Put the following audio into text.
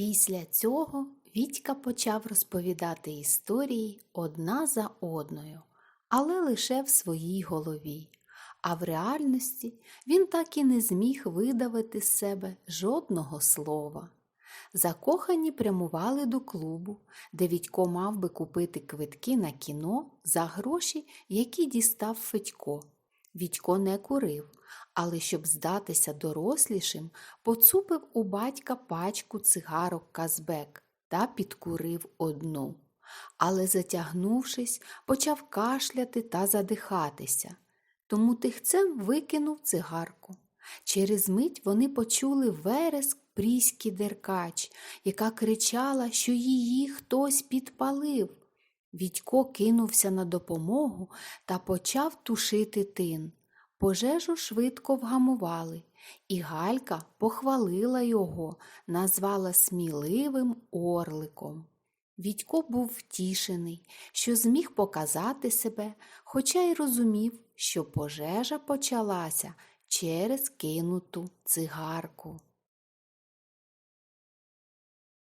Після цього Вітька почав розповідати історії одна за одною, але лише в своїй голові. А в реальності він так і не зміг видавити з себе жодного слова. Закохані прямували до клубу, де Вітько мав би купити квитки на кіно за гроші, які дістав Федько. Вітько не курив, але щоб здатися дорослішим, поцупив у батька пачку цигарок Казбек та підкурив одну. Але, затягнувшись, почав кашляти та задихатися. Тому тихцем викинув цигарку. Через мить вони почули вереск пріськи деркач, яка кричала, що її хтось підпалив. Відько кинувся на допомогу та почав тушити тин. Пожежу швидко вгамували, і Галька похвалила його, назвала сміливим орликом. Відько був втішений, що зміг показати себе, хоча й розумів, що пожежа почалася через кинуту цигарку.